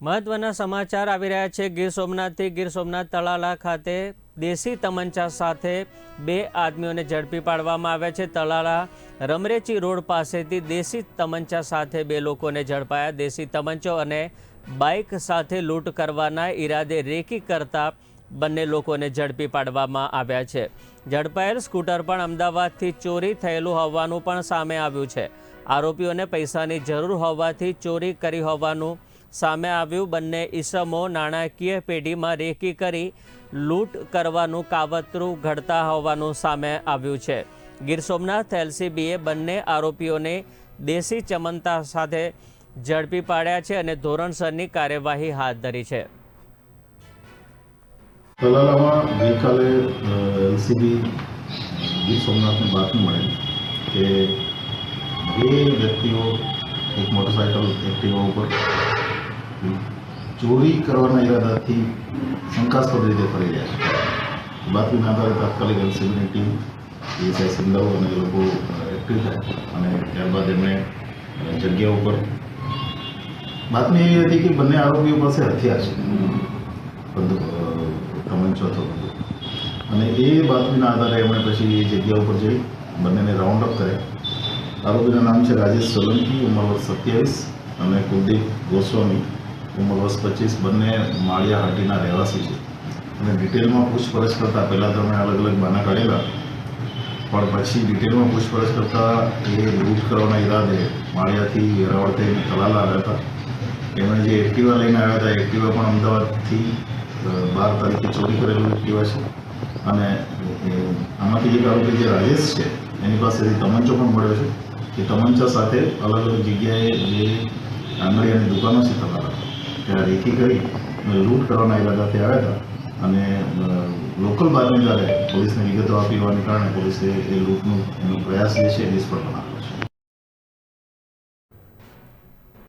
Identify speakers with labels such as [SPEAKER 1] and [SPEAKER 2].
[SPEAKER 1] મહત્વના સમાચાર આવી રહ્યા છે. ગીર સોમનાથથી ગીર સોમનાથ તળાલા ખાતે દેશી તમંચા સાથે બે આદમીઓને ઝડપી પાડવામાં આવ્યા છે. તળાલા રમરેચી રોડ પાસેથી દેશી તમંચા સાથે બે લોકોને ઝડપાયા. દેશી તમંચો અને બાઇક સાથે લૂંટ કરવાના ઈરાદે રેકી કરતા બંને લોકોને ઝડપી પાડવામાં આવ્યા છે. ઝડપાયેલ સ્કૂટર પણ અમદાવાદથી ચોરી થયેલું હોવાનું પણ સામે આવ્યું છે. આરોપીઓને પૈસાની જરૂર હોવાથી ચોરી કરી હોવાનું સામે આવ્યું. બંને ઈસમો નાણાકીય પેઢીમાં રેકી કરી લૂંટ કરવાનું કાવતરું ઘડતા હોવાનું સામે આવ્યું છે. ગીર સોમનાથ એલસીબીએ બંને આરોપીઓને દેશી ચમનતા સાથે ઝડપી પાડ્યા છે અને ધોરણસરની કાર્યવાહી હાથ ધરી છે.
[SPEAKER 2] તલાલામાં ગઈકાલે એલસીબી ગીર સોમનાથને બાતમી મળી કે બે વ્યક્તિઓ, એક મોટરસાયકલ એક્ટિવા ઉપર ચોરી કરવાના ઈરાદાથી શંકાસ્પદ રીતે ફરી રહ્યા છે. બાતમીના આધારે તાત્કાલિક એલસીબીની ટીમ એસઆઈ સિંધાવ અને એ લોકો એક્ટિવ થાય અને ત્યારબાદ એમણે જગ્યા ઉપર બાતમી એવી હતી કે બંને આરોપીઓ પાસે હથિયાર છે. બંદૂક તમંચો હતો અને એ બાતમીના આધારે એમણે પછી એ જગ્યા ઉપર જઈ બંનેને રાઉન્ડ અપ કર્યા. આરોપીના નામ છે રાજેશ સોલંકી, ઉંમર સત્યાવીસ અને કુલદીપ ગોસ્વામી. ઉંમર વર્ષ પચીસ બંને માળિયા હાટીના રહેવાસી છે. અને ડિટેલમાં પૂછપરછ કરતાં પહેલાં તો અમે અલગ અલગ બાના કાઢેલા. પણ પછી ડિટેલમાં પૂછપરછ કરતાં એ લૂંટ કરવાના ઈરાદે માળિયાથી વેરાવળ થઈને કલાલા આવ્યા હતા. એમણે જે એક્ટિવા લઈને આવ્યા હતા, એક્ટિવા પણ અમદાવાદથી બાર તારીખે ચોરી કરેલું એક્ટિવા છે. અને આમાંથી એક આરોપી જે રાજેશ છે, એની પાસેથી તમંચો પણ મળ્યો છે. એ તમંચા સાથે અલગ અલગ જગ્યાએ જે આંગળી અને દુકાનો છે તલાલા. ત્યાં રેકી કરી લૂંટ કરવાના ઈરાદાથી આવ્યા હતા. અને લોકલ બાતમીદારે પોલીસને વિગતો આપી હોવાને કારણે પોલીસે એ લૂંટનું એનો પ્રયાસ જે છે એ નિષ્ફળ બનાવ્યો છે.